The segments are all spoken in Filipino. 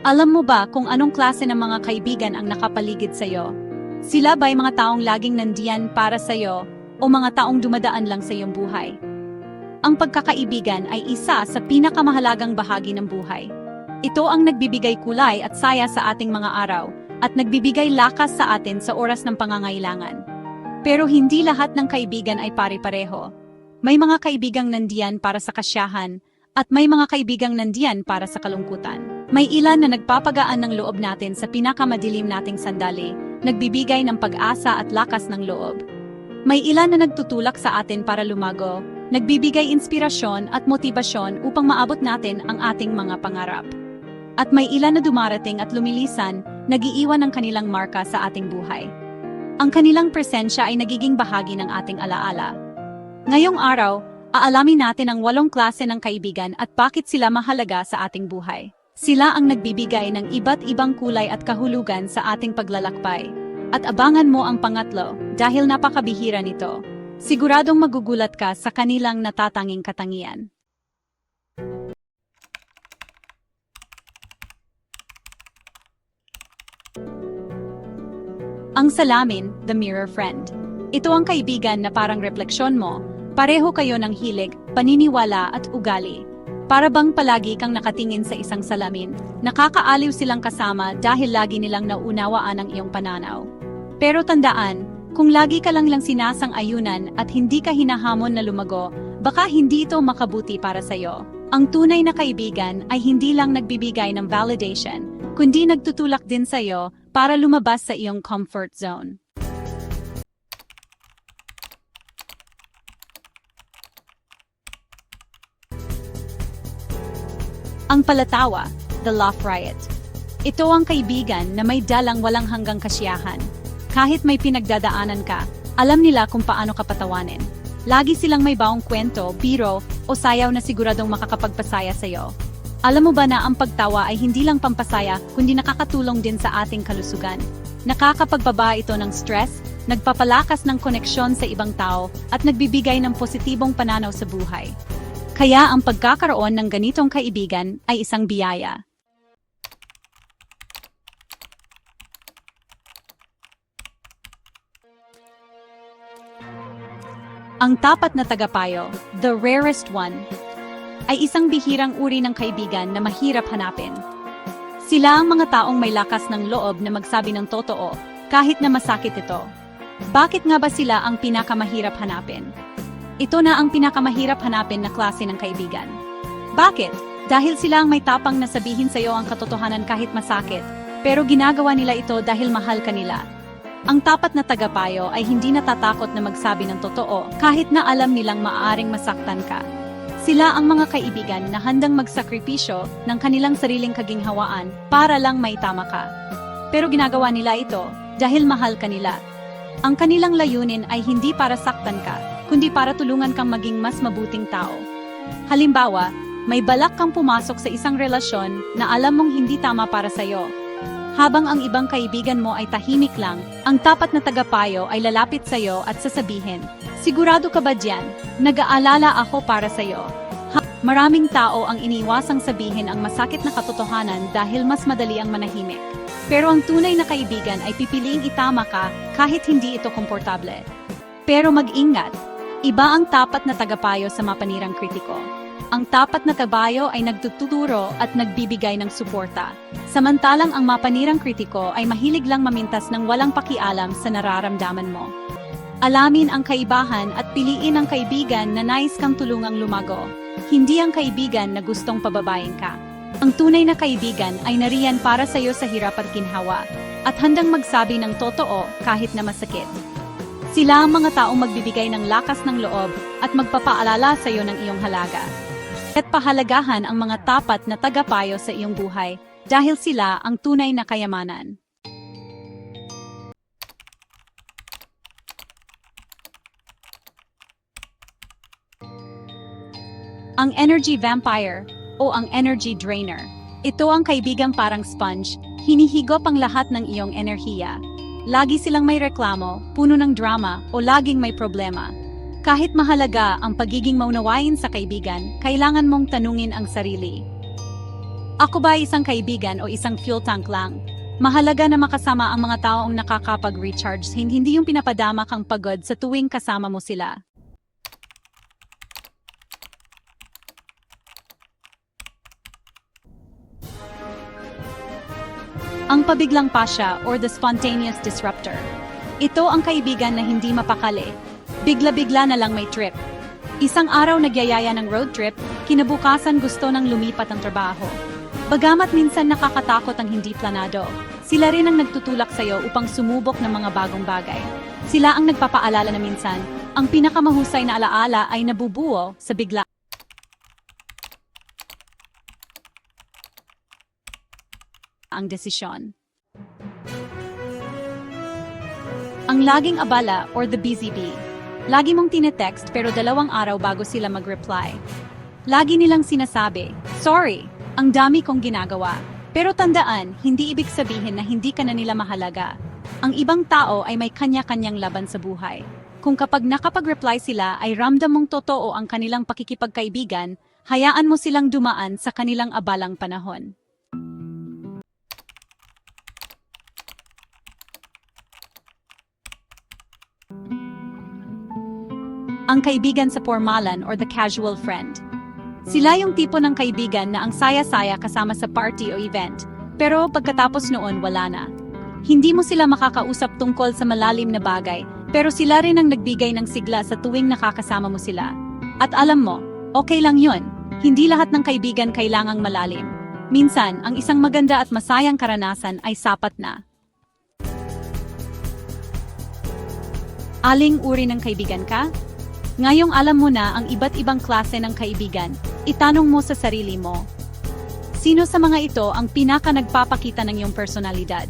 Alam mo ba kung anong klase ng mga kaibigan ang nakapaligid sa'yo? Sila ba'y mga taong laging nandiyan para sa'yo o mga taong dumadaan lang sa iyong buhay? Ang pagkakaibigan ay isa sa pinakamahalagang bahagi ng buhay. Ito ang nagbibigay kulay at saya sa ating mga araw at nagbibigay lakas sa atin sa oras ng pangangailangan. Pero hindi lahat ng kaibigan ay pare-pareho. May mga kaibigang nandiyan para sa kasyahan at may mga kaibigang nandiyan para sa kalungkutan. May ilan na nagpapagaan ng loob natin sa pinakamadilim nating sandali, nagbibigay ng pag-asa at lakas ng loob. May ilan na nagtutulak sa atin para lumago, nagbibigay inspirasyon at motibasyon upang maabot natin ang ating mga pangarap. At may ilan na dumarating at lumilisan, nagiiwan ng kanilang marka sa ating buhay. Ang kanilang presensya ay nagiging bahagi ng ating alaala. Ngayong araw, aalamin natin ang walong klase ng kaibigan at bakit sila mahalaga sa ating buhay. Sila ang nagbibigay ng iba't ibang kulay at kahulugan sa ating paglalakbay. At abangan mo ang pangatlo dahil napakabihira nito. Siguradong magugulat ka sa kanilang natatanging katangian. Ang salamin, the mirror friend. Ito ang kaibigan na parang refleksyon mo. Pareho kayo ng hilig, paniniwala at ugali. Para bang palagi kang nakatingin sa isang salamin, nakakaaliw silang kasama dahil lagi nilang naunawaan ang iyong pananaw. Pero tandaan, kung lagi ka lang lang sinasang ayunan at hindi ka hinahamon na lumago, baka hindi ito makabuti para sa'yo. Ang tunay na kaibigan ay hindi lang nagbibigay ng validation, kundi nagtutulak din sa'yo para lumabas sa iyong comfort zone. Ang palatawa, the laugh riot. Ito ang kaibigan na may dalang walang hanggang kasiyahan. Kahit may pinagdadaanan ka, alam nila kung paano ka patawanin. Lagi silang may baong kwento, biro, o sayaw na siguradong makakapagpasaya sa'yo. Alam mo ba na ang pagtawa ay hindi lang pampasaya, kundi nakakatulong din sa ating kalusugan. Nakakapagbaba ito ng stress, nagpapalakas ng koneksyon sa ibang tao, at nagbibigay ng positibong pananaw sa buhay. Kaya ang pagkakaroon ng ganitong kaibigan ay isang biyaya. Ang tapat na tagapayo, the rarest one, ay isang bihirang uri ng kaibigan na mahirap hanapin. Sila ang mga taong may lakas ng loob na magsabi ng totoo kahit na masakit ito. Bakit nga ba sila ang pinakamahirap hanapin? Ito na ang pinakamahirap hanapin na klase ng kaibigan. Bakit? Dahil sila ang may tapang na sabihin sa iyo ang katotohanan kahit masakit, pero ginagawa nila ito dahil mahal ka nila. Ang tapat na tagapayo ay hindi natatakot na magsabi ng totoo kahit na alam nilang maaaring masaktan ka. Sila ang mga kaibigan na handang magsakripisyo ng kanilang sariling kaginhawaan para lang may tama ka. Pero ginagawa nila ito dahil mahal ka nila. Ang kanilang layunin ay hindi para saktan ka, kundi para tulungan kang maging mas mabuting tao. Halimbawa, may balak kang pumasok sa isang relasyon na alam mong hindi tama para sa'yo. Habang ang ibang kaibigan mo ay tahimik lang, ang tapat na tagapayo ay lalapit sa'yo at sasabihin, Sigurado ka ba dyan? Nag-aalala ako para sa'yo. Ha, maraming tao ang iniwasang sabihin ang masakit na katotohanan dahil mas madali ang manahimik. Pero ang tunay na kaibigan ay pipiliing itama ka kahit hindi ito komportable. Pero mag-ingat, iba ang tapat na tagapayo sa mapanirang kritiko. Ang tapat na kabayo ay nagtuturo at nagbibigay ng suporta. Samantalang ang mapanirang kritiko ay mahilig lang mamintas ng walang pakialam sa nararamdaman mo. Alamin ang kaibahan at piliin ang kaibigan na nais kang tulungang lumago. Hindi ang kaibigan na gustong pababayin ka. Ang tunay na kaibigan ay nariyan para sa iyo sa hirap at ginhawa, at handang magsabi ng totoo kahit na masakit. Sila ang mga taong magbibigay ng lakas ng loob at magpapaalala sa iyo ng iyong halaga. At pahalagahan ang mga tapat na tagapayo sa iyong buhay dahil sila ang tunay na kayamanan. Ang energy vampire o ang energy drainer. Ito ang kaibigang parang sponge, hinihigop ang lahat ng iyong enerhiya. Lagi silang may reklamo, puno ng drama o laging may problema. Kahit mahalaga ang pagiging maunawain sa kaibigan, kailangan mong tanungin ang sarili. Ako ba isang kaibigan o isang fuel tank lang? Mahalaga na makasama ang mga taong nakakapag-recharge, hindi yung pinapadama kang pagod sa tuwing kasama mo sila. Ang pabiglang pasya or the spontaneous disruptor. Ito ang kaibigan na hindi mapakali. Bigla-bigla na lang may trip. Isang araw nagyayaya ng road trip, kinabukasan gusto ng lumipat ang trabaho. Bagamat minsan nakakatakot ang hindi planado, sila rin ang nagtutulak sa'yo upang sumubok ng mga bagong bagay. Sila ang nagpapaalala na minsan, ang pinakamahusay na alaala ay nabubuo sa bigla. Ang desisyon. Ang laging abala or the busy bee. Lagi mong tinetext pero dalawang araw bago sila mag-reply. Lagi nilang sinasabi, sorry, ang dami kong ginagawa. Pero tandaan, hindi ibig sabihin na hindi ka na nila mahalaga. Ang ibang tao ay may kanya-kanyang laban sa buhay. Kung kapag nakapag-reply sila ay ramdam mong totoo ang kanilang pakikipagkaibigan, hayaan mo silang dumaan sa kanilang abalang panahon. Ang kaibigan sa formalan or the casual friend. Sila yung tipo ng kaibigan na ang saya-saya kasama sa party o event, pero pagkatapos noon wala na. Hindi mo sila makakausap tungkol sa malalim na bagay, pero sila rin ang nagbigay ng sigla sa tuwing nakakasama mo sila. At alam mo, okay lang yun. Hindi lahat ng kaibigan kailangang malalim. Minsan, ang isang maganda at masayang karanasan ay sapat na. Aling uri ng kaibigan ka? Ngayong alam mo na ang iba't ibang klase ng kaibigan, itanong mo sa sarili mo. Sino sa mga ito ang pinaka nagpapakita ng iyong personalidad?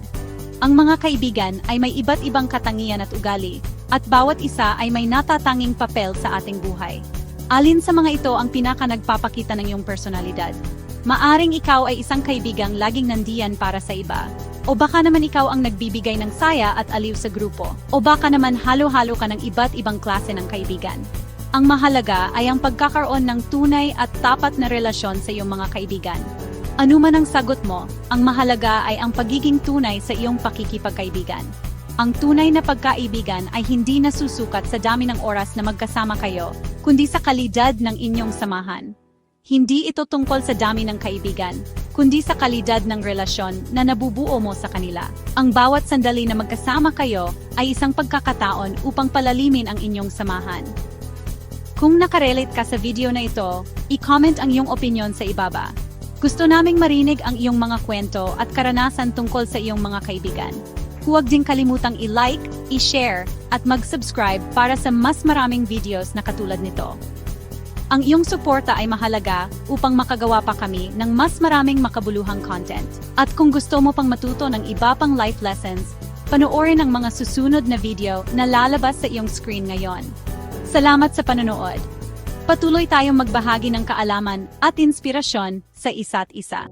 Ang mga kaibigan ay may iba't ibang katangian at ugali, at bawat isa ay may natatanging papel sa ating buhay. Alin sa mga ito ang pinaka nagpapakita ng iyong personalidad? Maaring ikaw ay isang kaibigang laging nandiyan para sa iba, o baka naman ikaw ang nagbibigay ng saya at aliw sa grupo. O baka naman halo-halo ka ng iba't ibang klase ng kaibigan. Ang mahalaga ay ang pagkakaroon ng tunay at tapat na relasyon sa iyong mga kaibigan. Ano man ang sagot mo, ang mahalaga ay ang pagiging tunay sa iyong pakikipagkaibigan. Ang tunay na pagkaibigan ay hindi nasusukat sa dami ng oras na magkasama kayo, kundi sa kalidad ng inyong samahan. Hindi ito tungkol sa dami ng kaibigan, kundi sa kalidad ng relasyon na nabubuo mo sa kanila. Ang bawat sandali na magkasama kayo ay isang pagkakataon upang palalimin ang inyong samahan. Kung nakarelate ka sa video na ito, i-comment ang iyong opinion sa ibaba. Gusto naming marinig ang iyong mga kwento at karanasan tungkol sa iyong mga kaibigan. Huwag din kalimutang i-like, i-share, at mag-subscribe para sa mas maraming videos na katulad nito. Ang iyong suporta ay mahalaga upang makagawa pa kami ng mas maraming makabuluhang content. At kung gusto mo pang matuto ng iba pang life lessons, panoorin ang mga susunod na video na lalabas sa iyong screen ngayon. Salamat sa panonood. Patuloy tayong magbahagi ng kaalaman at inspirasyon sa isa't isa.